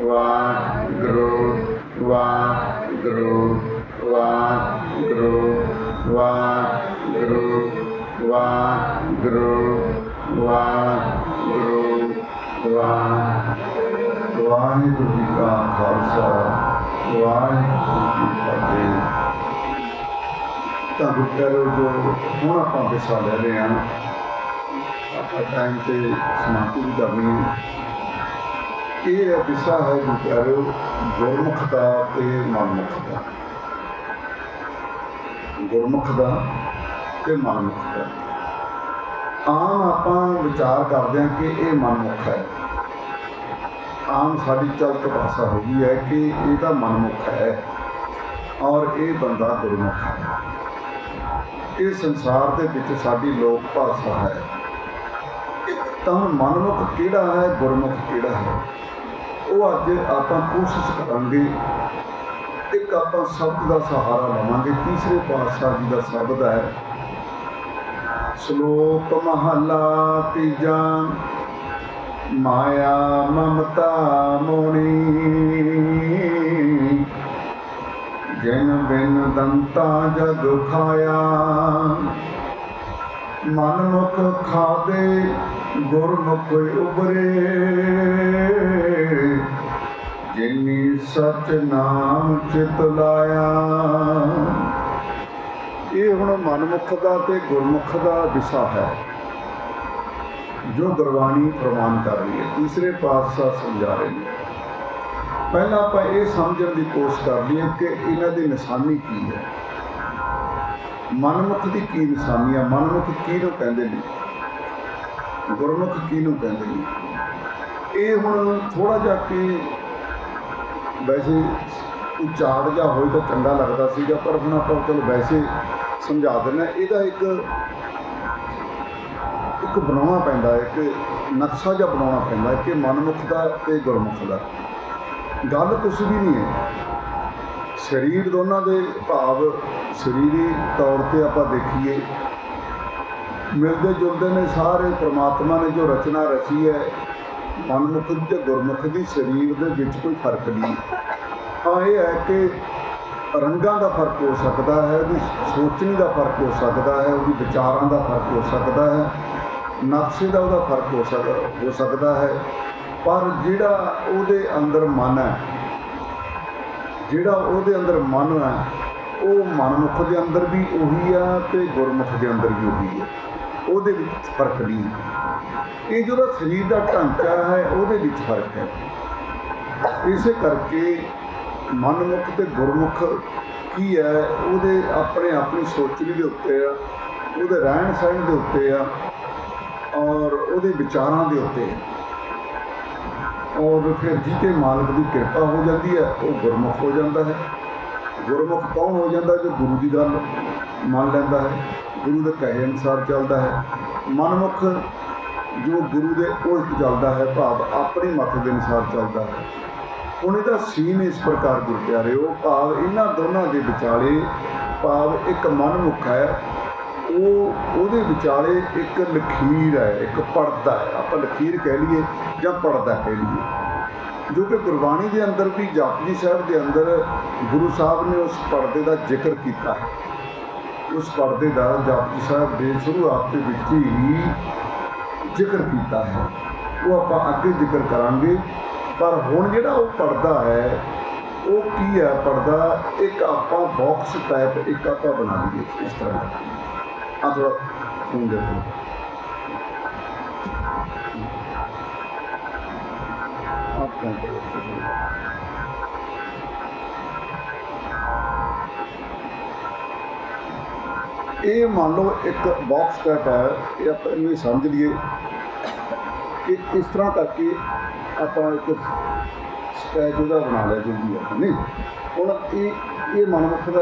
ਵਾਹਿਗੁਰੂ ਵਾਹਿਗੁਰੂ ਵਾਹਿਗੁਰੂ ਵਾਹਿਗੁਰੂ ਵਾਹਿਗੁਰੂ ਵਾਹਿਗੁਰੂ ਵਾਹਿਗੁਰੂ। ਜੀ ਕਾ ਖਾਲਸਾ, ਵਾਹਿਗੁਰੂ ਜੀ ਕੀ ਫਤਿਹ। ਤਾਂ ਗੁਰੂ ਜੋ ਹੁਣ ਆਪਾਂ ਹਿੱਸਾ ਲੈ ਰਹੇ ਹਾਂ, ਆਪਾਂ ਟਾਈਮ ਤੇ ਸਮਾਪਤੀ ਕਰਨੀ ਹੈ। ਇਹ ਹੈ ਵਿਸਾ ਹੈ ਗੁਰਪੁਰਬ ਗੁਰਮੁਖ ਦਾ ਤੇ ਮਨਮੁਖ ਦਾ। ਗੁਰਮੁਖ ਦਾ ਤੇ ਮਨਮੁਖ ਦਾ। ਆਮ ਆਪਾਂ ਵਿਚਾਰ ਕਰਦੇ ਹਾਂ ਕਿ ਇਹ ਮਨਮੁਖ ਹੈ। ਆਮ ਸਾਡੀ ਚਲਤ ਭਾਸ਼ਾ ਹੋ ਗਈ ਹੈ ਕਿ ਇਹ ਤਾਂ ਮਨਮੁਖ ਹੈ ਔਰ ਇਹ ਬੰਦਾ ਗੁਰਮੁਖ ਹੈ। ਇਹ ਸੰਸਾਰ ਦੇ ਵਿੱਚ ਸਾਡੀ ਲੋਕ ਭਾਸ਼ਾ ਹੈ। ਤਾਂ ਹੁਣ ਮਨਮੁਖ ਕਿਹੜਾ ਹੈ, ਗੁਰਮੁਖ ਕਿਹੜਾ ਹੈ? ਉਹ ਅੱਜ ਆਪਾਂ ਕੋਸ਼ਿਸ਼ ਕਰਾਂਗੇ, ਇੱਕ ਆਪਾਂ ਸ਼ਬਦ ਦਾ ਸਹਾਰਾ ਲਵਾਂਗੇ, ਤੀਸਰੇ ਪਾਤਸ਼ਾਹ ਜੀ ਦਾ ਸ਼ਬਦ ਹੈ, ਸ਼ਲੋਕ ਮਹਲਾ ਤੀਜਾ, ਮਾਇਆ ਮਮਤਾ ਮੋਣੀ। ਜਿਨ ਬਿਨ ਦੰਤਾ ਜਗ ਖਾਇਆ ਮਨ ਮੁਖ ਖਾਦੇ ਗੁਰਮੁਖ ਉਬਰੇ ਜਿਨੀ ਸਚ ਨਾਮ ਚਿਤ ਲਾਇਆ। ਇਹ ਹੁਣ ਮਨਮੁਖ ਦਾ ਤੇ ਗੁਰਮੁਖ ਦਾ ਵਿਸ਼ਾ ਹੈ। ਜੋ ਗੁਰਬਾਣੀ ਪ੍ਰਮਾਣ ਕਰ ਰਹੀ ਹੈ, ਤੀਸਰੇ ਪਾਤਸ਼ਾਹ ਸਮਝਾ ਰਹੇ ਨੇ। ਪਹਿਲਾਂ ਆਪਾਂ ਇਹ ਸਮਝਣ ਦੀ ਕੋਸ਼ਿਸ਼ ਕਰ ਲਈਏ ਕਿ ਇਹਨਾਂ ਦੀ ਨਿਸ਼ਾਨੀ ਕੀ ਹੈ। ਮਨਮੁਖ ਦੀ ਕੀ ਨਿਸ਼ਾਨੀ ਹੈ ਮਨਮੁਖ ਕਿਹਨੂੰ ਕਹਿੰਦੇ ਨੇ? ਗੁਰਮੁਖ ਕਿਹਨੂੰ ਕਹਿੰਦੇ ਨੇ? ਇਹ ਹੁਣ ਥੋੜਾ ਜਿਹਾ ਕਿ ਵੈਸੇ ਉਚਾੜ ਜਾ ਹੋਏ ਤਾਂ ਚੰਗਾ ਲੱਗਦਾ ਸੀਗਾ, ਪਰ ਹੁਣ ਆਪਾਂ ਚਲੋ ਵੈਸੇ ਸਮਝਾ ਦਿੰਦੇ ਇਹਦਾ ਇੱਕ ਇੱਕ ਬਣਾਉਣਾ ਪੈਂਦਾ ਹੈ ਇੱਕ ਨਕਸ਼ਾ ਜਿਹਾ ਬਣਾਉਣਾ ਪੈਂਦਾ ਕਿ ਮਨਮੁਖ ਦਾ ਤੇ ਗੁਰਮੁਖ ਦਾ। ਗੱਲ ਕੁਛ ਵੀ ਨਹੀਂ ਹੈ। ਸਰੀਰ ਦੋਨਾਂ ਦੇ ਭਾਵ, ਸਰੀਰੀ ਤੌਰ ਤੇ ਆਪਾਂ ਦੇਖੀਏ ਮਿਲਦੇ ਜੁਲਦੇ ਨੇ ਸਾਰੇ, ਪ੍ਰਮਾਤਮਾ ਨੇ ਜੋ ਰਚਨਾ ਰਚੀ ਹੈ, ਮਨਮੁਖ ਤੇ ਗੁਰਮੁਖ ਦੀ, ਸਰੀਰ ਦੇ ਵਿੱਚ ਕੋਈ ਫ਼ਰਕ ਨਹੀਂ ਹਾਂ। ਇਹ ਹੈ ਕਿ ਰੰਗਾਂ ਦਾ ਫ਼ਰਕ ਹੋ ਸਕਦਾ ਹੈ, ਉਹਦੀ ਸੋਚਣੀ ਦਾ ਫ਼ਰਕ ਹੋ ਸਕਦਾ ਹੈ, ਉਹਦੀ ਵਿਚਾਰਾਂ ਦਾ ਫ਼ਰਕ ਹੋ ਸਕਦਾ ਹੈ, ਨਕਸ਼ੇ ਦਾ ਉਹਦਾ ਫ਼ਰਕ ਹੋ ਸਕਦਾ ਹੋ ਸਕਦਾ ਹੈ। ਪਰ ਜਿਹੜਾ ਉਹਦੇ ਅੰਦਰ ਮਨ ਹੈ, ਜਿਹੜਾ ਉਹਦੇ ਅੰਦਰ ਮਨ ਹੈ, ਉਹ ਮਨਮੁਖ ਦੇ ਅੰਦਰ ਵੀ ਉਹੀ ਆ ਤੇ ਗੁਰਮੁਖ ਦੇ ਅੰਦਰ ਵੀ ਉਹੀ ਹੈ ਉਹਦੇ ਵਿੱਚ ਫ਼ਰਕ ਨਹੀਂ। ਇਹ ਜਿਹੜਾ ਸਰੀਰ ਦਾ ਢਾਂਚਾ ਹੈ, ਉਹਦੇ ਵਿੱਚ ਫ਼ਰਕ ਹੈ। ਇਸੇ ਕਰਕੇ ਮਨਮੁਖ ਤੇ ਗੁਰਮੁਖ ਕੀ ਹੈ, ਉਹਦੇ ਆਪਣੇ ਆਪਣੀ ਸੋਚਣੀ ਦੇ ਉੱਤੇ ਆ, ਉਹਦੇ ਰਹਿਣ ਸਹਿਣ ਦੇ ਉੱਤੇ ਆ, ਔਰ ਉਹਦੇ ਵਿਚਾਰਾਂ ਦੇ ਉੱਤੇ ਔਰ ਫਿਰ ਜਿਹਤੇ ਮਾਲਕ ਦੀ ਕਿਰਪਾ ਹੋ ਜਾਂਦੀ ਹੈ, ਉਹ ਗੁਰਮੁਖ ਹੋ ਜਾਂਦਾ ਹੈ। ਗੁਰਮੁਖ ਕੌਣ ਹੋ ਜਾਂਦਾ, ਜੋ ਗੁਰੂ ਦੀ ਗੱਲ ਮੰਨ ਲੈਂਦਾ ਹੈ। ਗੁਰੂ ਦੇ ਕਹੇ ਅਨੁਸਾਰ ਚੱਲਦਾ ਹੈ। ਮਨਮੁਖ ਜੋ ਗੁਰੂ ਦੇ ਉਲਟ ਚੱਲਦਾ ਹੈ, ਭਾਵ ਆਪਣੀ ਮਤ ਦੇ ਅਨੁਸਾਰ ਚੱਲਦਾ ਹੈ। ਹੁਣ ਇਹਦਾ ਸੀਨ ਇਸ ਪ੍ਰਕਾਰ ਗੁਰ ਪਿਆਰਿਓ ਭਾਵ ਇਹਨਾਂ ਦੋਨਾਂ ਦੇ ਵਿਚਾਲੇ ਭਾਵ ਇੱਕ ਮਨਮੁਖ ਹੈ। ਉਹ, ਉਹਦੇ ਵਿਚਾਲੇ ਇੱਕ ਲਖੀਰ ਹੈ, ਇੱਕ ਪਰਦਾ ਹੈ। ਆਪਾਂ ਲਖੀਰ ਕਹਿ ਲਈਏ ਜਾਂ ਪਰਦਾ ਕਹਿ ਲਈਏ। ਜੋ ਕਿ ਗੁਰਬਾਣੀ ਦੇ ਅੰਦਰ ਵੀ ਜਪਜੀ ਸਾਹਿਬ ਦੇ ਅੰਦਰ ਗੁਰੂ ਸਾਹਿਬ ਨੇ ਉਸ ਪਰਦੇ ਦਾ ਜ਼ਿਕਰ ਕੀਤਾ ਹੈ। ਉਸ ਪਰਦੇ ਦਾ ਜਪਜੀ ਸਾਹਿਬ ਦੇ ਸ਼ੁਰੂਆਤ ਦੇ ਵਿੱਚ ਹੀ ਜ਼ਿਕਰ ਕੀਤਾ ਹੈ। ਉਹ ਆਪਾਂ ਅੱਗੇ ਜ਼ਿਕਰ ਕਰਾਂਗੇ। ਪਰ ਹੁਣ ਜਿਹੜਾ ਉਹ ਪਰਦਾ ਹੈ, ਉਹ ਕੀ ਹੈ? ਪਰਦਾ ਇੱਕ ਆਪਾਂ ਬਾਕਸ ਟਾਈਪ ਇੱਕ ਆਪਾਂ ਬਣਾ ਲਈਏ ਇਸ ਤਰ੍ਹਾਂ ਦਾ। ਆ ਥੋੜਾ ਫੋਨ ਦੇਖੋ ਆਪ ਫੋਨ ਕਰੋ ਇਹ ਮੰਨ ਲਓ ਇੱਕ ਬਾਕਸ ਟਾਈਪ ਹੈ, ਇਹ ਆਪਾਂ ਇਹਨੂੰ ਸਮਝ ਲਈਏ ਕਿ ਇਸ ਤਰ੍ਹਾਂ ਕਰਕੇ ਆਪਾਂ ਇੱਕ ਸਟੈਚੂ ਦਾ ਬਣਾ ਲਿਆ ਜੋ ਵੀ ਹੈ ਨਹੀਂ ਹੁਣ ਇਹ ਇਹ ਮਨਮੁਖ ਦਾ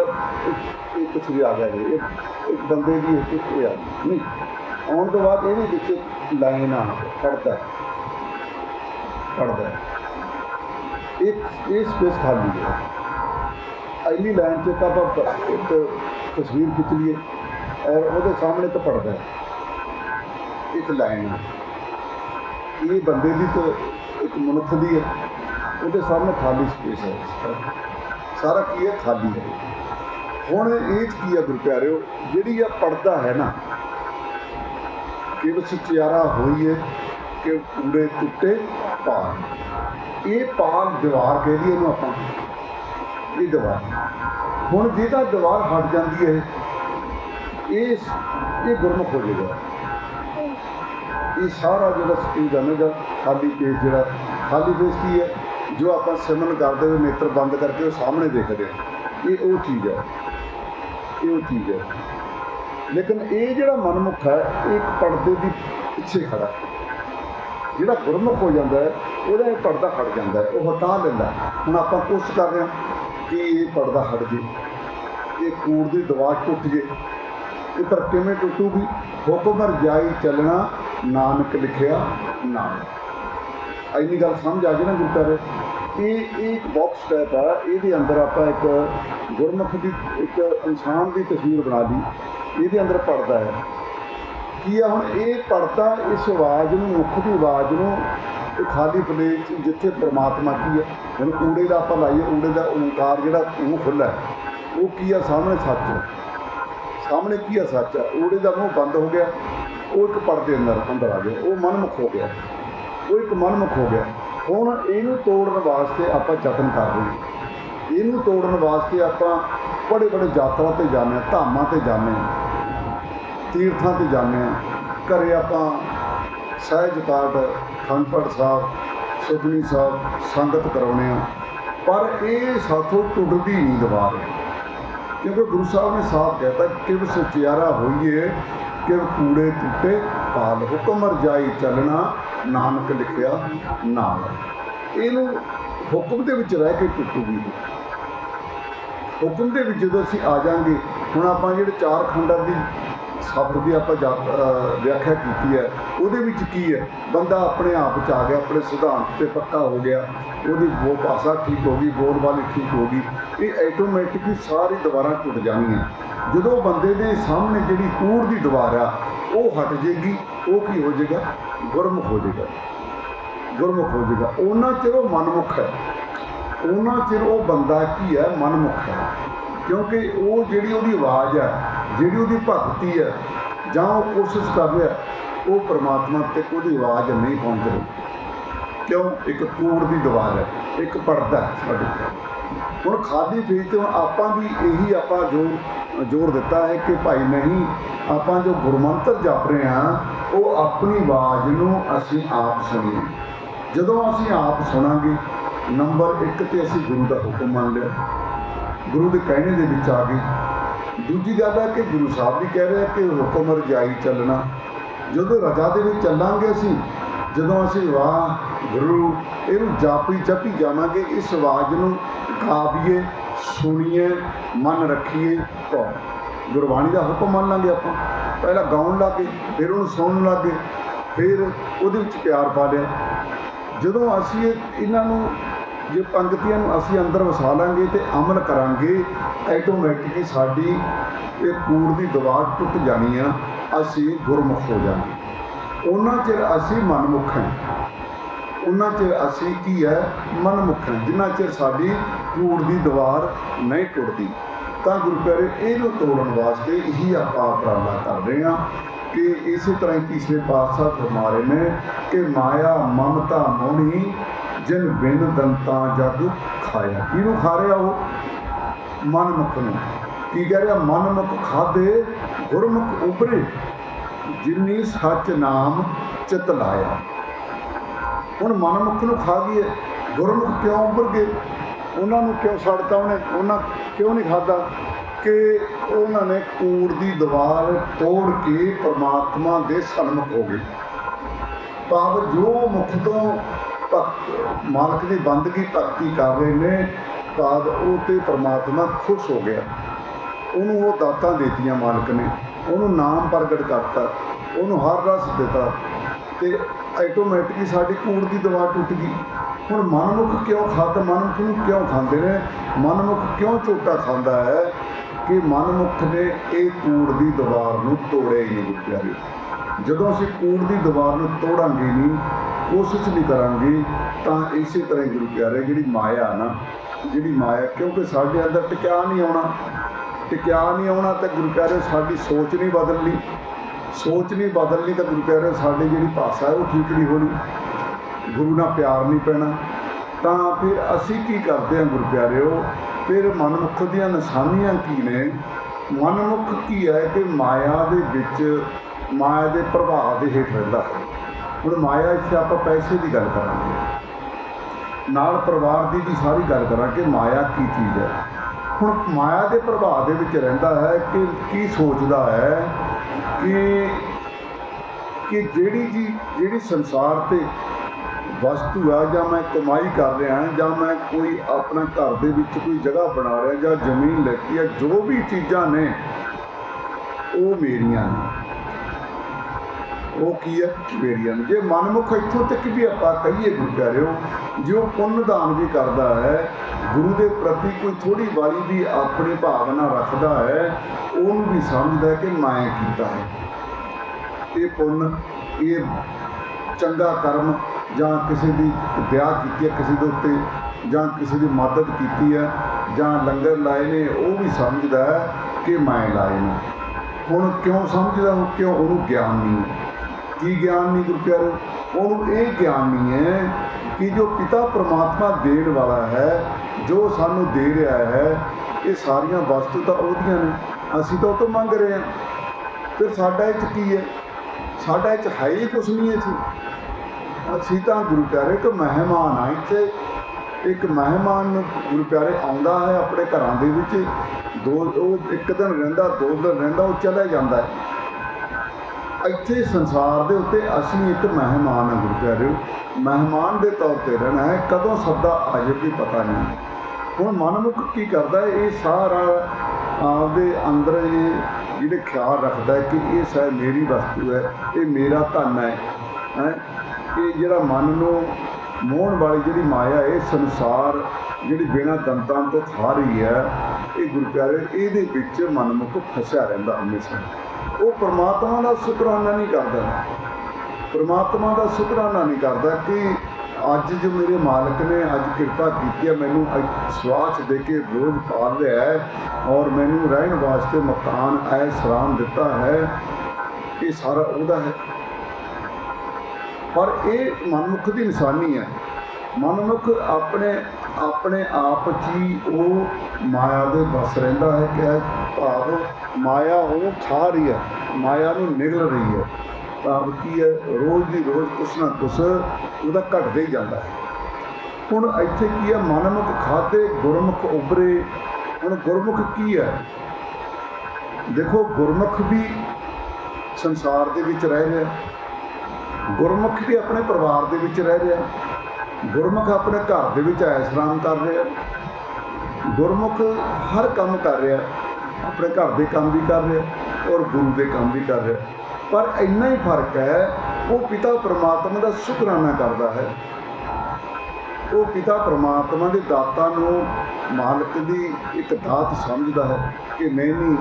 ਇੱਕ- ਇੱਕ ਕੁਛ ਵੀ ਆ ਗਿਆ ਇਹ ਇੱਕ ਬੰਦੇ ਦੀ ਇੱਕ ਇਹ ਆ ਗਈ ਨਹੀਂ ਆਉਣ ਤੋਂ ਬਾਅਦ ਇਹਦੇ ਵਿੱਚ ਲਾਈਨ ਆ ਪੜਦਾ ਪੜਦਾ ਇੱਕ, ਇਹ ਸਪੇਸ ਖਾਲੀ ਹੈ। ਅਗਲੀ ਲਾਈਨ 'ਚ ਤਾਂ ਆਪਾਂ ਇੱਕ ਤਸਵੀਰ ਖਿੱਚ ਲਈਏ। ਔਰ ਉਹਦੇ ਸਾਹਮਣੇ ਇੱਕ ਪੜਦਾ ਇੱਕ ਲਾਈਨ। ਹੈ ਇਹ ਬੰਦੇ ਦੀ ਤਾਂ ਇੱਕ ਮਨੁੱਖ ਦੀ ਹੈ। ਉਹਦੇ ਸਾਹਮਣੇ ਖਾਲੀ ਸਪੇਸ ਹੈ। ਸਾਰਾ ਕੀ ਹੈ? ਖਾਲੀ ਹੈ। ਹੁਣ ਇਹ 'ਚ ਕੀ ਹੈ ਗੁਰੂ ਪਿਆਰਿਓ ਜਿਹੜੀ ਆ ਪੜਦਾ ਹੈ ਨਾ ਕਿ ਵਿੱਚ ਚਿਆਰਾ ਹੋਈਏ ਕਿ ਕੂੜੇ ਟੁੱਟੇ ਪਾਲ। ਇਹ ਪਾਲ ਦੀਵਾਰ ਕਹਿ ਲਈਏ ਇਹਨੂੰ ਆਪਾਂ। ਇਹ ਦੀਵਾਰ। ਹੁਣ ਜੇ ਤਾਂ ਦੀਵਾਰ ਹਟ ਜਾਂਦੀ ਹੈ ਇਹ ਇਹ ਗੁਰਮੁਖ ਹੋ ਜਾਏਗਾ। ਇਹ ਸਾਰਾ ਜਿਹੜਾ ਸਟੇਜ ਜਾਣੇਗਾ ਖਾਲੀ ਪੇਜ ਜਿਹੜਾ, ਖਾਲੀ ਪੇਜ ਕੀ ਹੈ? ਜੋ ਆਪਾਂ ਸਿਮਰਨ ਕਰਦੇ ਹੋਏ ਨੇਤਰ ਬੰਦ ਕਰਕੇ ਉਹ ਸਾਹਮਣੇ ਦੇਖਦੇ ਹਾਂ। ਇਹ ਉਹ ਚੀਜ਼ ਹੈ। ਇਹ ਉਹ ਚੀਜ਼ ਹੈ। ਲੇਕਿਨ ਇਹ ਜਿਹੜਾ ਮਨਮੁਖ ਹੈ, ਇਹ ਇੱਕ ਪਰਦੇ ਦੀ ਪਿੱਛੇ ਖੜਾ ਜਿਹੜਾ ਗੁਰਮੁਖ ਹੋ ਜਾਂਦਾ ਹੈ, ਉਹਦਾ ਇਹ ਪਰਦਾ ਹਟ ਜਾਂਦਾ ਹੈ। ਉਹ ਹਟਾ ਲੈਂਦਾ ਹੁਣ ਆਪਾਂ ਕੋਸ਼ਿਸ਼ ਕਰ ਰਹੇ ਹਾਂ ਕਿ ਇਹ ਪਰਦਾ ਹਟ ਜੇ ਇਹ ਕੂੜ ਦੀ ਦੀਵਾਰ ਟੁੱਟ ਜੇ ਇਹ ਪਰ ਕਿਵੇਂ ਟੁੱਟੂਗੀ ਹੁਕਮਰ ਜਾਈ ਚੱਲਣਾ, ਨਾਨਕ ਲਿਖਿਆ ਨਾਮ ਇੰਨੀ ਗੱਲ ਸਮਝ ਆ ਗਈ ਨਾ ਗੁਰੂ ਪਿਆਰੇ ਇਹ ਇੱਕ ਬਾਕਸ ਟੈਪ ਆ। ਇਹਦੇ ਅੰਦਰ ਆਪਾਂ ਇੱਕ ਗੁਰਮੁਖ ਦੀ, ਇੱਕ ਇਨਸਾਨ ਦੀ ਤਸਵੀਰ ਬਣਾ ਲਈ। ਇਹਦੇ ਅੰਦਰ ਪੜਦਾ ਹੈ। ਕੀ ਆ ਹੁਣ ਇਹ ਪੜਦਾ ਇਸ ਆਵਾਜ਼ ਨੂੰ, ਮੁੱਖ ਦੀ ਆਵਾਜ਼ ਨੂੰ, ਇਹ ਖਾਲੀ ਪਲੇਟ ਜਿੱਥੇ ਪ੍ਰਮਾਤਮਾ ਕੀ ਹੈ ਹੁਣ ਊੜੇ ਦਾ ਆਪਾਂ ਲਾਈਏ, ਊੜੇ ਦਾ ਓੰਕਾਰ ਜਿਹੜਾ ਉਹ ਖੁੱਲ੍ਹਾ ਉਹ ਕੀ ਆ ਸਾਹਮਣੇ ਸੱਚ? ਹੈ ਸਾਹਮਣੇ ਕੀ ਆ ਸੱਚ ਆ? ਊੜੇ ਦਾ ਮੂੰਹ ਬੰਦ ਹੋ ਗਿਆ। ਉਹ ਇੱਕ ਪਰਦੇ ਅੰਦਰ ਅੰਦਰ ਆ ਗਿਆ। ਉਹ ਮਨਮੁਖ ਹੋ ਗਿਆ। ਉਹ ਇੱਕ ਮਨਮੁਖ ਹੋ ਗਿਆ। ਹੁਣ ਇਹਨੂੰ ਤੋੜਨ ਵਾਸਤੇ ਆਪਾਂ ਯਤਨ ਕਰ ਰਹੇ ਹਾਂ। ਇਹਨੂੰ ਤੋੜਨ ਵਾਸਤੇ ਆਪਾਂ ਬੜੇ ਬੜੇ ਯਾਤਰਾ ਤੇ ਜਾਂਦੇ ਹਾਂ, ਧਾਮਾਂ ਤੇ ਜਾਂਦੇ ਹਾਂ, ਤੀਰਥਾਂ ਤੇ ਜਾਂਦੇ ਹਾਂ। ਘਰੇ ਆਪਾਂ ਸਹਿਜ ਪਾਠ ਖੰਡਪੜ ਸਾਹਿਬ ਸੁਖਨੀ ਸਾਹਿਬ ਸੰਗਤ ਕਰਾਉਣੇ ਆ ਪਰ ਇਹ ਸਾਥੋਂ ਟੁੱਟਦੀ ਨਹੀਂ ਦਵਾ ਦਵਾਰ। ਕਿਉਂਕਿ ਗੁਰੂ ਸਾਹਿਬ ਨੇ ਸਾਫ਼ ਕਹਿਤਾ ਕਿ ਵ ਸਚਿਆਰਾ ਹੋਈਏ ਕਿ ਕੂੜੇ ਟੁੱਟੇ, ਪਾਲ ਹੁਕਮ ਜਾਈ ਚੱਲਣਾ, ਨਾਨਕ ਲਿਖਿਆ ਨਾਲ ਇਹਨੂੰ ਹੁਕਮ ਦੇ ਵਿੱਚ ਰਹਿ ਕੇ ਟੁੱਟੂਗੀ ਹੁਕਮ ਦੇ ਵਿੱਚ ਜਦੋਂ ਅਸੀਂ ਆ ਜਾਾਂਗੇ, ਹੁਣ ਆਪਾਂ ਜਿਹੜੇ ਚਾਰ ਖੰਡਾਂ ਦੀ ਸ਼ਬਦ ਦੀ ਆਪਾਂ ਵਿਆਖਿਆ ਕੀਤੀ ਹੈ। ਉਹਦੇ ਵਿੱਚ ਕੀ ਹੈ? ਬੰਦਾ ਆਪਣੇ ਆਪ ਚ ਆ ਗਿਆ, ਆਪਣੇ ਸਿਧਾਂਤ ਤੇ ਪੱਕਾ ਹੋ ਗਿਆ। ਉਹਦੀ ਉਹ ਭਾਸ਼ਾ ਠੀਕ ਹੋ ਗਈ, ਬੋਲ ਬਾਣੀ ਠੀਕ ਹੋ ਗਈ। ਇਹ ਆਟੋਮੈਟਿਕਲੀ ਸਾਰੀ ਦੀਵਾਰਾਂ ਟੁੱਟ ਜਾਣਗੀਆਂ ਜਦੋਂ ਬੰਦੇ ਦੇ ਸਾਹਮਣੇ ਜਿਹੜੀ ਕੂੜ ਦੀ ਦੀਵਾਰ ਆ, ਉਹ ਹਟ ਜੇਗੀ, ਉਹ ਕੀ ਹੋ ਜਾਏਗਾ ਗੁਰਮੁਖ ਹੋ ਜਾਏਗਾ ਗੁਰਮੁਖ ਹੋ ਜਾਏਗਾ ਉਹਨਾਂ ਚਿਰ ਉਹ ਮਨਮੁਖ ਹੈ। ਉਹਨਾਂ ਚਿਰ ਉਹ ਬੰਦਾ ਕੀ ਹੈ? ਮਨਮੁਖ ਹੈ। ਕਿਉਂਕਿ ਉਹ ਜਿਹੜੀ ਉਹਦੀ ਆਵਾਜ਼ ਹੈ ਜਿਹੜੀ ਉਹਦੀ ਭਗਤੀ ਹੈ ਜਾਂ ਉਹ ਕੋਸ਼ਿਸ਼ ਕਰ ਰਿਹਾ, ਉਹ ਪਰਮਾਤਮਾ ਤੇ ਉਹਦੀ ਆਵਾਜ਼ ਨਹੀਂ ਪਹੁੰਚ ਰਹੀ। ਕਿਉਂ? ਇੱਕ ਕੂੜ ਦੀ ਦੀਵਾਰ ਹੈ, ਇੱਕ ਪਰਦਾ ਹੈ ਸਾਡੇ ਹੁਣ ਖਾਲੀ ਪੇਜ ਤੇ ਹੁਣ ਆਪਾਂ ਵੀ ਇਹੀ ਆਪਾਂ ਜੋਰ ਜੋਰ ਦਿੱਤਾ ਹੈ ਕਿ ਭਾਈ ਨਹੀਂ, ਆਪਾਂ ਜੋ ਗੁਰਮੰਤਰ ਜਪ ਰਹੇ ਹਾਂ, ਉਹ ਆਪਣੀ ਆਵਾਜ਼ ਨੂੰ ਅਸੀਂ ਆਪ ਸੁਣੀਏ। ਜਦੋਂ ਅਸੀਂ ਆਪ ਸੁਣਾਂਗੇ, ਨੰਬਰ 1 ਤੇ ਅਸੀਂ ਗੁਰੂ ਦਾ ਹੁਕਮ ਮੰਨ ਲਿਆ। ਗੁਰੂ ਦੇ ਕਹਿਣੇ ਦੇ ਵਿੱਚ ਆ ਗਏ। ਦੂਜੀ ਗੱਲ ਹੈ ਕਿ ਗੁਰੂ ਸਾਹਿਬ ਵੀ ਕਹਿ ਰਿਹਾ ਕਿ ਹੁਕਮ ਰਜਾਈ ਚੱਲਣਾ। ਜਦੋਂ ਰਜਾ ਦੇ ਵਿੱਚ ਚੱਲਾਂਗੇ ਅਸੀਂ, ਜਦੋਂ ਅਸੀਂ ਵਾਹ ਗੁਰੂ, ਇਹਨੂੰ ਜਾਪੀ ਜਪੀ ਜਾਵਾਂਗੇ, ਇਸ ਆਵਾਜ਼ ਨੂੰ ਗਾਵੀਏ, ਸੁਣੀਏ, ਮਨ ਰੱਖੀਏ ਤਾਂ ਗੁਰਬਾਣੀ ਦਾ ਹੁਕਮ ਮੰਨ ਲਾਂਗੇ ਆਪਾਂ। ਪਹਿਲਾਂ ਗਾਉਣ ਲੱਗੇ, ਫਿਰ ਉਹਨੂੰ ਸੁਣਨ ਲੱਗੇ, ਫਿਰ ਉਹਦੇ ਵਿੱਚ ਪਿਆਰ ਪਾ ਲਿਆ। ਜਦੋਂ ਅਸੀਂ ਇਹ- ਇਹਨਾਂ ਨੂੰ ਜੇ ਪੰਕਤੀਆਂ ਨੂੰ ਅਸੀਂ ਅੰਦਰ ਵਸਾ ਲਾਂਗੇ ਤੇ ਅਮਲ ਕਰਾਂਗੇ ਆਟੋਮੈਟਿਕਲੀ ਸਾਡੀ ਇਹ ਕੂੜ ਦੀ ਦੀਵਾਰ ਟੁੱਟ ਜਾਣੀ ਆ, ਅਸੀਂ ਗੁਰਮੁਖ ਹੋ ਜਾਵਾਂਗੇ। ਉਹਨਾਂ ਚਿਰ ਅਸੀਂ ਮਨਮੁਖ ਹਾਂ। ਉਹਨਾਂ ਚਿਰ ਅਸੀਂ ਕੀ ਹੈ ਮਨਮੁਖ ਹਾਂ। ਜਿੰਨਾ ਚਿਰ ਸਾਡੀ ਕੂੜ ਦੀ ਦੀਵਾਰ ਨਹੀਂ ਟੁੱਟਦੀ, ਤਾਂ ਗੁਰੂ ਪਿਆਰੇ, ਇਹਨੂੰ ਤੋੜਨ ਵਾਸਤੇ ਇਹੀ ਆਪਾਂ ਉਪਰਾਲਾ ਕਰ ਰਹੇ ਹਾਂ ਕਿ ਇਸੇ ਤਰ੍ਹਾਂ ਹੀ ਤੀਸਰੇ ਪਾਤਸ਼ਾਹ ਫਰਮਾ ਰਹੇ ਨੇ ਕਿ ਮਾਇਆ, ਮਮਤਾ, ਮੋਹਣੀ ਜਿਨ ਬਿਨ ਦੰਤਾਂ ਜਗ ਖਾਇਆ। ਕਿਹਨੂੰ ਖਾ ਰਿਹਾ ਉਹ? ਮਨਮੁਖ ਨੂੰ। ਕੀ ਕਹਿ ਰਿਹਾ? ਮਨਮੁਖ ਖਾਦੇ ਗੁਰਮੁਖ ਉਬਰੇ ਜਿਨੀ ਸੱਚ ਨਾਮ ਚਿਤ ਲਾਇਆ। ਹੁਣ ਮਨਮੁਖ ਨੂੰ ਖਾ ਗਈ ਹੈ। ਗੁਰਮੁਖ ਕਿਉਂ ਉੱਭਰ ਗਏ? ਉਹਨਾਂ ਨੂੰ ਕਿਉਂ ਛੱਡਤਾ ਉਹਨੇ? ਉਹਨਾਂ ਕਿਉਂ ਨਹੀਂ ਖਾਦਾ ਕਿ ਉਹਨਾਂ ਨੇ ਕੂੜ ਦੀ ਦੀਵਾਰ ਤੋੜ ਕੇ ਪਰਮਾਤਮਾ ਦੇ ਸਨਮੁਖ ਹੋ ਗਏ। ਭਾਵ ਜੋ ਮੁਖ ਤੋਂ ਭਗਤ ਮਾਲਕ ਦੀ ਬੰਦਗੀ ਭਗਤੀ ਕਰ ਰਹੇ ਨੇ ਤਾਂ ਉਹ ਤੇ ਪ੍ਰਮਾਤਮਾ ਖੁਸ਼ ਹੋ ਗਿਆ। ਉਹਨੂੰ ਉਹ ਦਾਤਾਂ ਦੇਤੀਆਂ ਮਾਲਕ ਨੇ। ਉਹਨੂੰ ਨਾਮ ਪ੍ਰਗਟ ਕਰਤਾ। ਉਹਨੂੰ ਹਰ ਰਸ ਦਿੱਤਾ। ਤੇ ਆਟੋਮੈਟਿਕਲੀ ਸਾਡੀ ਕੂੜ ਦੀ ਦਵਾ ਟੁੱਟ ਗਈ। ਹੁਣ ਮਨਮੁਖ ਕਿਉਂ ਖਾਤ ਮਨਮੁਖ ਨੂੰ ਕਿਉਂ ਖਾਂਦੇ ਨੇ? ਮਨਮੁਖ ਕਿਉਂ ਝੋਟਾ ਖਾਂਦਾ ਹੈ ਕਿ ਮਨਮੁਖ ਨੇ ਇਹ ਕੂੜ ਦੀ ਦੀਵਾਰ ਨੂੰ ਤੋੜਿਆ ਹੀ ਨਹੀਂ ਗੁਰੂ ਪਿਆਰੇ ਜਦੋਂ ਅਸੀਂ ਕੂੜ ਦੀ ਦੀਵਾਰ ਨੂੰ ਤੋੜਾਂਗੇ ਨਹੀਂ ਕੋਸ਼ਿਸ਼ ਨਹੀਂ ਕਰਾਂਗੇ, ਤਾਂ ਇਸੇ ਤਰ੍ਹਾਂ ਹੀ ਗੁਰੂ ਪਿਆਰੇ, ਜਿਹੜੀ ਮਾਇਆ ਨਾ, ਜਿਹੜੀ ਮਾਇਆ, ਕਿਉਂਕਿ ਸਾਡੇ ਅੰਦਰ ਟਿਕਿਆ ਨਹੀਂ ਆਉਣਾ। ਟਿਕਿਆ ਨਹੀਂ ਆਉਣਾ ਤਾਂ ਗੁਰੂ ਪਿਆਰੇ, ਸਾਡੀ ਸੋਚ ਨਹੀਂ ਬਦਲਣੀ। ਸੋਚ ਨਹੀਂ ਬਦਲਣੀ ਤਾਂ ਗੁਰੂ ਪਿਆਰੇ, ਸਾਡੀ ਜਿਹੜੀ ਭਾਸ਼ਾ ਹੈ ਉਹ ਠੀਕ ਨਹੀਂ ਹੋਣੀ। ਗੁਰੂ ਨਾਲ ਪਿਆਰ ਨਹੀਂ ਪੈਣਾ। ਤਾਂ ਫਿਰ ਅਸੀਂ ਕੀ ਕਰਦੇ ਹਾਂ ਗੁਰੂ ਪਿਆਰਿਓ? ਫਿਰ ਮਨਮੁਖ ਦੀਆਂ ਨਿਸ਼ਾਨੀਆਂ ਕੀ ਨੇ? ਮਨਮੁਖ ਕੀ ਹੈ ਕਿ ਮਾਇਆ ਦੇ ਵਿੱਚ, ਮਾਇਆ ਦੇ ਪ੍ਰਭਾਵ ਦੇ ਹੇਠ ਰਹਿੰਦਾ ਹੈ। ਹੁਣ ਮਾਇਆ ਇੱਥੇ ਆਪਾਂ ਪੈਸੇ ਦੀ ਗੱਲ ਕਰਾਂਗੇ। ਨਾਲ ਪਰਿਵਾਰ ਦੀ ਵੀ ਸਾਰੀ ਗੱਲ ਕਰਾਂਗੇ ਮਾਇਆ ਕੀ ਚੀਜ਼ ਹੈ। ਹੁਣ ਮਾਇਆ ਦੇ ਪ੍ਰਭਾਵ ਦੇ ਵਿੱਚ ਰਹਿੰਦਾ ਹੈ ਕਿ ਕੀ ਸੋਚਦਾ ਹੈ ਕਿ ਕਿ ਜਿਹੜੀ ਜੀ ਜਿਹੜੀ ਸੰਸਾਰ ਤੇ ਵਸਤੂ ਆ ਜਾਂ ਮੈਂ ਕਮਾਈ ਕਰ ਰਿਹਾ ਜਾਂ ਮੈਂ ਕੋਈ ਆਪਣਾ ਘਰ ਦੇ ਵਿੱਚ ਕੋਈ ਜਗ੍ਹਾ ਬਣਾ ਰਿਹਾ ਜਾਂ ਜ਼ਮੀਨ ਲੈਤੀ ਹੈ ਜੋ ਵੀ ਚੀਜ਼ਾਂ ਨੇ, ਉਹ ਮੇਰੀਆਂ ਨੇ। ਉਹ ਕੀ ਹੈ? ਮੇਰੀਆਂ ਨੇ। ਜੇ ਮਨਮੁਖ ਇੱਥੋਂ ਤੱਕ ਵੀ ਆਪਾਂ ਕਹੀਏ ਗੁਰੂ ਪਿਆਰਿਓ ਜੇ ਉਹ ਪੁੰਨ ਦਾਨ ਵੀ ਕਰਦਾ ਹੈ, ਗੁਰੂ ਦੇ ਪ੍ਰਤੀ ਕੋਈ ਥੋੜੀ ਵਾਲੀ ਵੀ ਆਪਣੀ ਭਾਵਨਾ ਰੱਖਦਾ ਹੈ, ਉਹਨੂੰ ਵੀ ਸਮਝਦਾ ਕਿ ਮੈਂ ਕੀਤਾ ਹੈ। ਇਹ ਪੁੰਨ, ਇਹ ਚੰਗਾ ਕਰਮ ਜਾਂ ਕਿਸੇ ਦੀ ਵਿਆਹ ਕੀਤੀ ਹੈ, ਕਿਸੇ ਦੇ ਉੱਤੇ ਜਾਂ ਕਿਸੇ ਦੀ ਮਦਦ ਕੀਤੀ ਹੈ, ਜਾਂ ਲੰਗਰ ਲਾਏ ਨੇ, ਉਹ ਵੀ ਸਮਝਦਾ ਕਿ ਮੈਂ ਲਾਏ ਨੇ। ਹੁਣ ਕਿਉਂ ਸਮਝਦਾ? ਉਹ ਕਿਉਂ ਉਹਨੂੰ ਗਿਆਨ ਨਹੀਂ ਹੈ? ਕੀ ਗਿਆਨ ਨਹੀਂ ਗੁਰੂ ਪਿਆਰੇ? ਉਹਨੂੰ ਇਹ ਗਿਆਨ ਨਹੀਂ ਹੈ ਕਿ ਜੋ ਪਿਤਾ ਪ੍ਰਮਾਤਮਾ ਦੇਣ ਵਾਲਾ ਹੈ, ਜੋ ਸਾਨੂੰ ਦੇ ਰਿਹਾ ਹੈ, ਇਹ ਸਾਰੀਆਂ ਵਸਤੂ ਤਾਂ ਉਹਦੀਆਂ ਨੇ। ਅਸੀਂ ਤਾਂ ਉਹ ਤੋਂ ਮੰਗ ਰਹੇ ਹਾਂ। ਫਿਰ ਸਾਡਾ ਇਹ ਕੀ ਹੈ? ਸਾਡਾ ਇਹ ਹੈ ਹੀ ਕੁਛ ਨਹੀਂ ਇੱਥੇ। ਅਸੀਂ ਤਾਂ ਗੁਰੂ ਪਿਆਰੇ ਇੱਕ ਮਹਿਮਾਨ ਆ ਇੱਥੇ। ਇੱਕ ਮਹਿਮਾਨ ਨੂੰ ਗੁਰੂ ਪਿਆਰੇ ਆਉਂਦਾ ਹੈ ਆਪਣੇ ਘਰਾਂ ਦੇ ਵਿੱਚ। ਦੋ, ਉਹ ਇੱਕ ਦਿਨ ਰਹਿੰਦਾ, ਦੋ ਦਿਨ ਰਹਿੰਦਾ, ਉਹ ਚਲਾ ਜਾਂਦਾ ਹੈ। ਇੱਥੇ ਸੰਸਾਰ ਦੇ ਉੱਤੇ ਅਸੀਂ ਇੱਕ ਮਹਿਮਾਨ ਹਾਂ ਗੁਰੂ ਪਿਆਰਿਓ ਮਹਿਮਾਨ ਦੇ ਤੌਰ ਤੇ ਰਹਿਣਾ ਹੈ, ਕਦੋਂ ਸੱਦਾ ਆ ਜਾਏ ਕੋਈ ਪਤਾ ਨਹੀਂ। ਹੁਣ ਮਨਮੁਖ ਕੀ ਕਰਦਾ ਹੈ? ਇਹ ਸਾਰਾ ਆਪਦੇ ਅੰਦਰ ਇਹ ਜਿਹੜੇ ਖਿਆਲ ਰੱਖਦਾ ਹੈ ਕਿ ਇਹ ਸ਼ਾਇਦ ਮੇਰੀ ਵਸਤੂ ਹੈ, ਇਹ ਮੇਰਾ ਧਨ ਹੈ ਹੈ? ਇਹ ਜਿਹੜਾ ਮਨ ਨੂੰ ਮੋਹਣ ਵਾਲੀ ਜਿਹੜੀ ਮਾਇਆ, ਇਹ ਸੰਸਾਰ ਜਿਹੜੀ ਬਿਨਾਂ ਦੰਤਾਂ ਤੋਂ ਖਾ ਰਹੀ ਹੈ, ਇਹ ਗੁਰੂ ਪਿਆਰੇ ਇਹਦੇ ਵਿੱਚ ਮਨਮੁਖ ਫਸਿਆ ਰਹਿੰਦਾ ਹਮੇਸ਼ਾ। ਉਹ ਪ੍ਰਮਾਤਮਾ ਦਾ ਸ਼ੁਕਰਾਨਾ ਨਹੀਂ ਕਰਦਾ। ਪ੍ਰਮਾਤਮਾ ਦਾ ਸ਼ੁਕਰਾਨਾ ਨਹੀਂ ਕਰਦਾ ਕਿ ਅੱਜ ਜੋ ਮੇਰੇ ਮਾਲਕ ਨੇ ਅੱਜ ਕਿਰਪਾ ਕੀਤੀ ਹੈ, ਮੈਨੂੰ ਅੱਜ ਸਵਾਸ ਦੇ ਕੇ ਰੋਜ਼ ਪਾਲ ਰਿਹਾ ਹੈ ਔਰ ਮੈਨੂੰ ਰਹਿਣ ਵਾਸਤੇ ਮਕਾਨ ਐ ਸਲਾਮ ਦਿੱਤਾ ਹੈ। ਇਹ ਸਾਰਾ ਉਹਦਾ ਹੈ। ਪਰ ਇਹ ਮਨਮੁਖ ਦੀ ਇਨਸਾਨੀ ਹੈ। ਮਨਮੁਖ ਆਪਣੇ ਆਪਣੇ ਆਪ 'ਚ ਹੀ ਉਹ ਮਾਇਆ ਦੇ ਬਸ ਰਹਿੰਦਾ ਹੈ ਕਿ ਭਾਵ ਮਾਇਆ ਉਹ ਖਾ ਰਹੀ ਹੈ, ਮਾਇਆ ਨੂੰ ਨਿਗਲ ਰਹੀ ਹੈ। ਭਾਵ ਕੀ ਹੈ, ਰੋਜ਼ ਦੀ ਰੋਜ਼ ਕੁਛ ਨਾ ਕੁਛ ਉਹਦਾ ਘਟਦੇ ਹੀ ਜਾਂਦਾ ਹੈ। ਹੁਣ ਇੱਥੇ ਕੀ ਹੈ, ਮਨਮੁਖ ਖਾਦੇ, ਗੁਰਮੁਖ ਉਭਰੇ। ਹੁਣ ਗੁਰਮੁਖ ਕੀ ਹੈ? ਦੇਖੋ, ਗੁਰਮੁਖ ਵੀ ਸੰਸਾਰ ਦੇ ਵਿੱਚ ਰਹਿ ਰਿਹਾ ਗੁਰਮੁਖ ਵੀ ਆਪਣੇ ਪਰਿਵਾਰ ਦੇ ਵਿੱਚ ਰਹਿ ਰਿਹਾ ਗੁਰਮੁਖ ਆਪਣੇ ਘਰ ਦੇ ਵਿੱਚ ਐਸਰਾਮ ਕਰ ਰਿਹਾ। ਗੁਰਮੁਖ ਹਰ ਕੰਮ ਕਰ ਰਿਹਾ। ਆਪਣੇ ਘਰ ਦੇ ਕੰਮ ਵੀ ਕਰ ਰਿਹਾ ਔਰ ਗੁਰੂ ਦੇ ਕੰਮ ਵੀ ਕਰ ਰਿਹਾ। ਪਰ ਇੰਨਾ ਹੀ ਫ਼ਰਕ ਹੈ, ਉਹ ਪਿਤਾ ਪਰਮਾਤਮਾ ਦਾ ਸ਼ੁਕਰਾਨਾ ਕਰਦਾ ਹੈ। ਉਹ ਪਿਤਾ ਪਰਮਾਤਮਾ ਦੇ ਦਾਤਾ ਨੂੰ ਮਾਲਕ ਦੀ ਇੱਕ ਦਾਤ ਸਮਝਦਾ ਹੈ ਕਿ ਨਹੀਂ ਨਹੀਂ,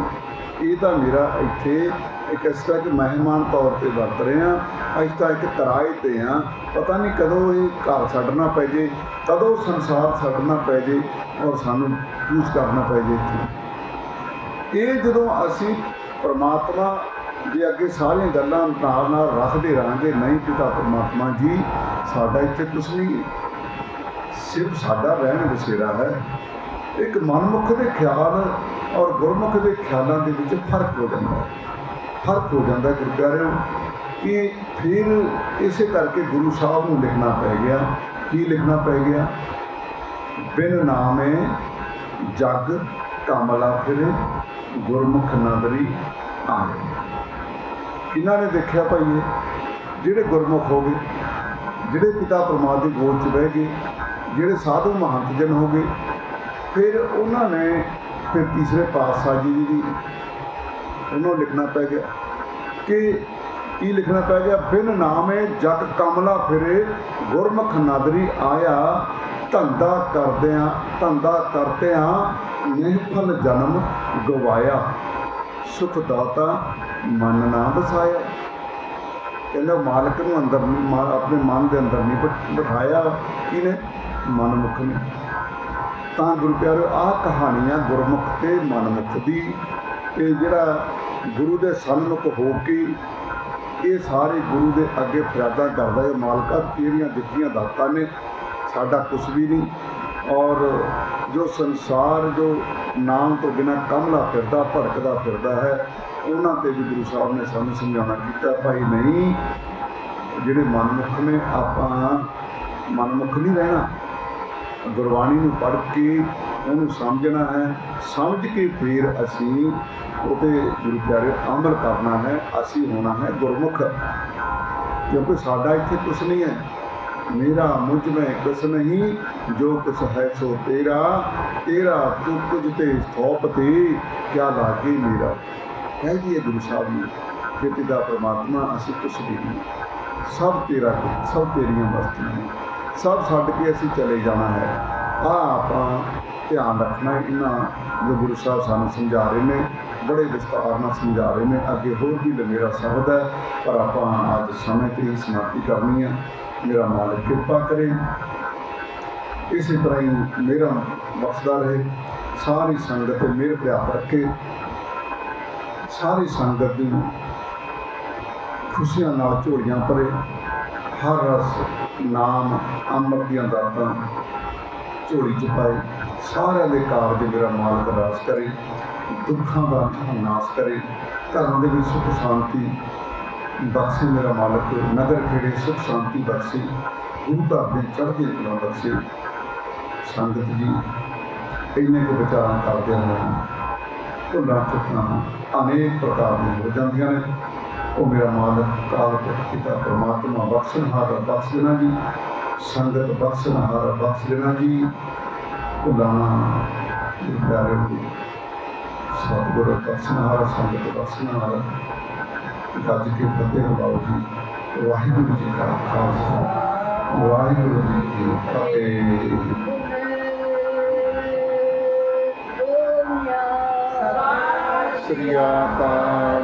ਇਹ ਤਾਂ ਮੇਰਾ ਇੱਥੇ ਇੱਕ ਇਸ ਤਰ੍ਹਾਂ ਕਿ ਮਹਿਮਾਨ ਤੌਰ ਤੇ ਵਰਤ ਰਹੇ ਹਾਂ। ਅਸੀਂ ਤਾਂ ਇੱਕ ਤਰਾਏ ਤੇ ਹਾਂ। ਪਤਾ ਨਹੀਂ ਕਦੋਂ ਇਹ ਘਰ ਛੱਡਣਾ ਪੈ ਜੇ, ਕਦੋਂ ਸੰਸਾਰ ਛੱਡਣਾ ਪੈ ਜੇ ਔਰ ਸਾਨੂੰ ਕੂਚ ਕਰਨਾ ਪੈ ਜੇ ਇੱਥੇ। ਇਹ ਜਦੋਂ ਅਸੀਂ ਪਰਮਾਤਮਾ ਦੇ ਅੱਗੇ ਸਾਰੀਆਂ ਗੱਲਾਂ ਨਾਲ ਨਾਲ ਰੱਖਦੇ ਰਹਾਂਗੇ, ਨਹੀਂ ਪਿਤਾ ਪਰਮਾਤਮਾ ਜੀ, ਸਾਡਾ ਇੱਥੇ ਕੁਛ ਨਹੀਂ। ਸਿਰਫ ਸਾਡਾ ਰਹਿਣ ਬਸੇਰਾ ਹੈ। ਇੱਕ ਮਨਮੁਖ ਦੇ ਖਿਆਲ ਔਰ ਗੁਰਮੁਖ ਦੇ ਖਿਆਲਾਂ ਦੇ ਵਿੱਚ ਫ਼ਰਕ ਹੋ ਜਾਂਦਾ ਹੈ। ਫ਼ਰਕ ਹੋ ਜਾਂਦਾ ਹੈ ਗੁਰੂ ਪਿਆਰਿਓ ਕਿ ਫਿਰ ਇਸੇ ਕਰਕੇ ਗੁਰੂ ਸਾਹਿਬ ਨੂੰ ਲਿਖਣਾ ਪੈ ਗਿਆ। ਕੀ ਲਿਖਣਾ ਪੈ ਗਿਆ? ਬਿਨ ਨਾਮੇ ਜਗ ਕਮਲਾ ਫਿਰੇ, ਗੁਰਮੁਖ ਨਦਰੀ ਆਏ। ਕਿਹਨਾਂ ਨੇ ਦੇਖਿਆ ਭਾਈ ਜਿਹੜੇ ਗੁਰਮੁਖ ਹੋ ਗਏ, ਜਿਹੜੇ ਪਿਤਾ ਪਰਮਾਤਮਾ ਦੀ ਗੋਦ 'ਚ ਬਹਿ ਗਏ, ਜਿਹੜੇ ਸਾਧੂ ਮਹੰਤ ਜਨ ਹੋ ਗਏ, ਫਿਰ ਉਹਨਾਂ ਨੇ ਫਿਰ ਤੀਸਰੇ ਪਾਤਸ਼ਾਹ ਜੀ ਦੀ ਉਹਨਾਂ ਨੂੰ ਲਿਖਣਾ ਪੈ ਗਿਆ। ਕਿ ਕੀ ਲਿਖਣਾ ਪੈ ਗਿਆ? ਬਿਨ ਨਾਮੇ ਜਗ ਕਮਲਾ ਫਿਰੇ, ਗੁਰਮੁਖ ਨਾਦਰੀ ਆਇਆ, ਧੰਦਾ ਕਰਦਿਆਂ ਧੰਦਾ ਕਰਦਿਆਂ ਨਿਹਫਲ ਜਨਮ ਗਵਾਇਆ। ਸੁਖ ਦਾਤਾ ਮਨ ਨਾ ਬਸਾਇਆ ਕਹਿੰਦਾ ਮਾਲਕ ਨੂੰ ਅੰਦਰ ਨਹੀਂ ਆਪਣੇ ਮਨ ਦੇ ਅੰਦਰ ਨਹੀਂ ਬਿਠ- ਬਿਠਾਇਆ ਕਿਨੇ ਮਨਮੁਖ ਨੇ। ਤਾਂ ਗੁਰੂ ਪਿਆਰਿਓ ਆਹ ਕਹਾਣੀ ਆ ਗੁਰਮੁਖ ਤੇ ਮਨਮੁਖ ਦੀ, ਤੇ ਜਿਹੜਾ ਗੁਰੂ ਦੇ ਸਨਮੁਖ ਹੋ ਕੇ ਇਹ ਸਾਰੇ ਗੁਰੂ ਦੇ ਅੱਗੇ ਫਰਿਆਦਾ ਕਰਦਾ ਹੈ। ਮਾਲਕਾ ਤੇਰੀਆਂ ਦਿੱਤੀਆਂ ਦਾਤਾਂ ਨੇ, ਸਾਡਾ ਕੁਝ ਵੀ ਨਹੀਂ। ਔਰ ਜੋ ਸੰਸਾਰ, ਜੋ ਨਾਮ ਤੋਂ ਬਿਨਾ ਕਮਲਾ ਫਿਰਦਾ, ਭੜਕਦਾ ਫਿਰਦਾ ਹੈ, ਉਹਨਾਂ ਤੇ ਵੀ ਗੁਰੂ ਸਾਹਿਬ ਨੇ ਸਾਨੂੰ ਸਮਝਾਉਣਾ ਕੀਤਾ, ਭਾਈ ਨਹੀਂ, ਜਿਹੜੇ ਮਨਮੁਖ ਨੇ, ਆਪਾਂ ਮਨਮੁਖ ਨਹੀਂ ਰਹਿਣਾ। ਗੁਰਬਾਣੀ ਨੂੰ ਪੜ੍ਹ ਕੇ ਉਹਨੂੰ ਸਮਝਣਾ ਹੈ, ਸਮਝ ਕੇ ਫਿਰ ਅਸੀਂ ਉਹਤੇ ਗੁਰੂ ਪਿਆਰੇ ਅਮਲ ਕਰਨਾ ਹੈ, ਅਸੀਂ ਹੋਣਾ ਹੈ ਗੁਰਮੁਖ। ਕਿਉਂਕਿ ਸਾਡਾ ਇੱਥੇ ਕੁਝ ਨਹੀਂ ਹੈ। ਮੇਰਾ ਮੁਝ ਮੈਂ ਕੁਛ ਨਹੀਂ, ਜੋ ਕੁਛ ਹੈ ਸੋ ਤੇਰਾ। ਤੇਰਾ ਤੂੰ ਕੁਝ ਤੇ ਸੌਪ ਤੇ ਕਿਆ ਲਾਗੇ ਮੇਰਾ। ਕਹਿ ਜੀ ਗੁਰੂ ਸਾਹਿਬ ਨੇ ਕਿ ਪਿਤਾ ਪ੍ਰਮਾਤਮਾ, ਅਸੀਂ ਕੁਛ ਵੀ ਨਹੀਂ। ਸਭ ਤੇਰਾ, ਸਭ ਤੇਰੀਆਂ ਵਸਤੂਆਂ ਨੇ। ਸਭ ਛੱਡ ਕੇ ਅਸੀਂ ਚਲੇ ਜਾਣਾ ਹੈ। ਆ ਆਪਾਂ ਧਿਆਨ ਰੱਖਣਾ ਇਹਨਾਂ ਜੋ ਗੁਰੂ ਸਾਹਿਬ ਸਾਨੂੰ ਸਮਝਾ ਰਹੇ ਨੇ, ਬੜੇ ਵਿਸਤਾਰ ਨਾਲ ਸਮਝਾ ਰਹੇ ਨੇ। ਅੱਗੇ ਹੋਰ ਵੀ ਲੰਮੇਰਾ ਸ਼ਬਦ ਹੈ, ਪਰ ਆਪਾਂ ਅੱਜ ਸਮੇਂ ਤੇ ਹੀ ਸਮਾਪਤੀ ਕਰਨੀ ਹੈ। ਮੇਰਾ ਮਾਲਕ ਕਿਰਪਾ ਕਰੇ। ਇਸੇ ਤਰ੍ਹਾਂ ਹੀ ਮੇਰਾ ਬਖਸ਼ਦਾ ਰਹੇ। ਸਾਰੀ ਸੰਗਤ ਤੇ ਮਿਹਰ ਪ੍ਰਿਆਪ ਰੱਖੇ ਸਾਰੀ ਸੰਗਤ ਦੀ ਖੁਸ਼ੀਆਂ ਨਾਲ ਝੋਲੀਆਂ ਭਰੇ। ਹਰ ਰਸ, ਨਾਮ, ਅੰਮ੍ਰਿਤ ਦੀਆਂ ਦਾਤਾਂ ਝੋਲੀ ਚ ਪਾਏ। ਸਾਰਿਆਂ ਦੇ ਕਾਰਜ ਮੇਰਾ ਮਾਲਕ ਰਾਸ ਕਰੇ, ਦੁੱਖਾਂ ਦਾ ਨਾਸ਼ ਕਰੇ ਘਰਾਂ ਦੇ ਵਿੱਚ ਸੁਖ ਸ਼ਾਂਤੀ ਬਖਸ਼ੇ ਮੇਰਾ ਮਾਲਕ। ਨਗਰ ਖੇੜੇ ਸੁਖ ਸ਼ਾਂਤੀ ਬਖਸ਼ੇ, ਗੁਰੂ ਘਰ ਦੇ ਚੜ੍ਹਦੀ ਕਲਾ ਬਖਸ਼ੇ। ਸੰਗਤ ਜੀ, ਇੰਨੇ ਕੁ ਵਿਚਾਰਾਂ ਕਰਦੇ ਹਨ ਭੁੱਲਾਂ ਚੁੱਕਾਂ ਅਨੇਕ ਪ੍ਰਕਾਰ ਦੀਆਂ ਹੋ ਜਾਂਦੀਆਂ ਨੇ। ਉਹ ਮੇਰਾ ਮਾਲਕ, ਕਾਲ ਪੁਰਖ, ਪਿਤਾ, ਪਰਮਾਤਮਾ ਬਖਸ਼ਣਹਾਰ ਬਖਸ਼ ਦੇਣਾ ਜੀ। ਸੰਗਤ ਬਖਸ਼ਣਹਾਰ ਬਖਸ਼ ਦੇਣਾ ਜੀ। ਭੁੱਲਾਂ ਪਿਆਰੇ ਹੋ ਸਤਿਗੁਰ ਬਖਸ਼ਣਹਾਰ ਸੰਗਤ ਬਖਸ਼ਣਹਾਰ ਗੱਜ ਕੇ ਫਤਿਹ ਬੁਲਾਓ ਜੀ। ਵਾਹਿਗੁਰੂ ਜੀ ਕਾ ਖਾਲਸਾ। ਵਾਹਿਗੁਰੂ ਜੀ ਕੀ ਫਤਿਹ। ਸ੍ਰੀ ਅਕਾਲ